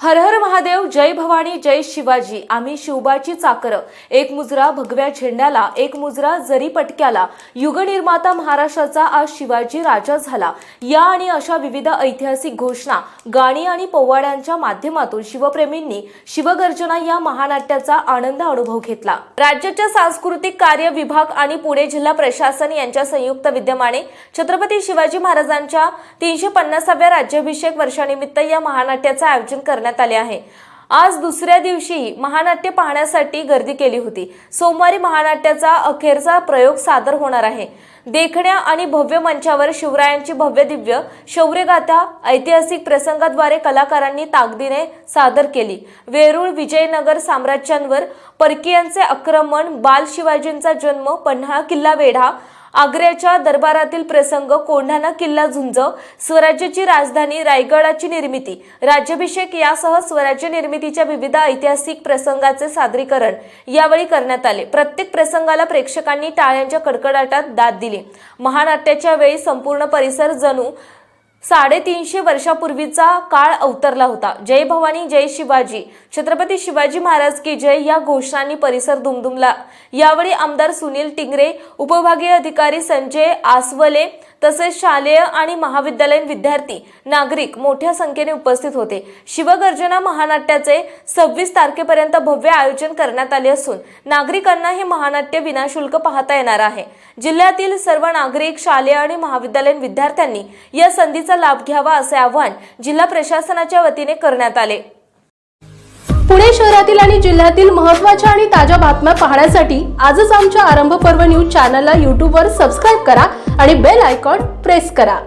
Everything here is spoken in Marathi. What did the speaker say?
हर हर महादेव जय भवानी जय शिवाजी. आम्ही शिवबाची चाकर एक मुजरा भगव्या झेंड्याला एक मुजरा जरी पटक्याला. युगनिर्माता महाराष्ट्राचा आज शिवाजी राजा झाला. या आणि अशा विविध ऐतिहासिक घोषणा गाणी आणि पोवाड्यांच्या माध्यमातून शिवप्रेमींनी शिवगर्जना या महानाट्याचा आनंद अनुभव घेतला. राज्याच्या सांस्कृतिक कार्य विभाग आणि पुणे जिल्हा प्रशासन यांच्या संयुक्त विद्यमाने छत्रपती शिवाजी महाराजांच्या तीनशे पन्नासाव्या राज्याभिषेक वर्षानिमित्त या महानाट्याचं आयोजन करण्यात आले आहे. आज दुसऱ्या दिवशी महानाट्य पाहण्यासाठी गर्दी केली होती. सोमवारी महानाट्याचा अखेरचा प्रयोग सादर होणार आहे. देखण्या आणि भव्य मंचावर शिवरायांची भव्य दिव्य शौर्यगाथा ऐतिहासिक प्रसंगाद्वारे कलाकारांनी ताकदीने सादर केली. वेरूळ विजयनगर साम्राज्यांवर परकीयांचे आक्रमण बाल शिवाजींचा जन्म पन्हाळा किल्ला वेढा आग्र्याच्या दरबारातील प्रसंग कोंढाणा किल्ला झुंज स्वराज्याची राजधानी रायगडाची निर्मिती राज्याभिषेक यासह स्वराज्य निर्मितीच्या विविध ऐतिहासिक प्रसंगाचे सादरीकरण यावेळी करण्यात आले. प्रत्येक प्रसंगाला प्रेक्षकांनी टाळ्यांच्या कडकडाटात दाद दिली. महानाट्याच्या वेळी संपूर्ण परिसर जणू साडेतीनशे वर्षापूर्वीचा काळ अवतरला होता. जय भवानी जय शिवाजी. छत्रपती शिवाजी महाराज की जय या घोषणांनी परिसर दुमदुमला. यावेळी आमदार सुनील टिंगरे उपभागीय अधिकारी संजय आसवले तसेच शालेय आणि महाविद्यालयीन विद्यार्थी नागरिक मोठ्या संख्येने उपस्थित होते. शिवगर्जना महानाट्याचे सव्वीस तारखेपर्यंत भव्य आयोजन करण्यात आले असून नागरिकांना हे महानाट्य विनाशुल्क पाहता येणार आहे. जिल्ह्यातील सर्व नागरिक शालेय आणि महाविद्यालयीन विद्यार्थ्यांनी या संधीचा लाभ घ्यावा असे आवाहन जिल्हा प्रशासनाच्या वतीने करण्यात आले. पुणे शहरातील आणि जिल्ह्यातील महत्त्वाच्या आणि ताज्या बातम्या पाहण्यासाठी आजच आमच्या आरंभ पर्व न्यूज चॅनलला यूट्यूबवर सबस्क्राईब करा आणि बेल आयकॉन प्रेस करा.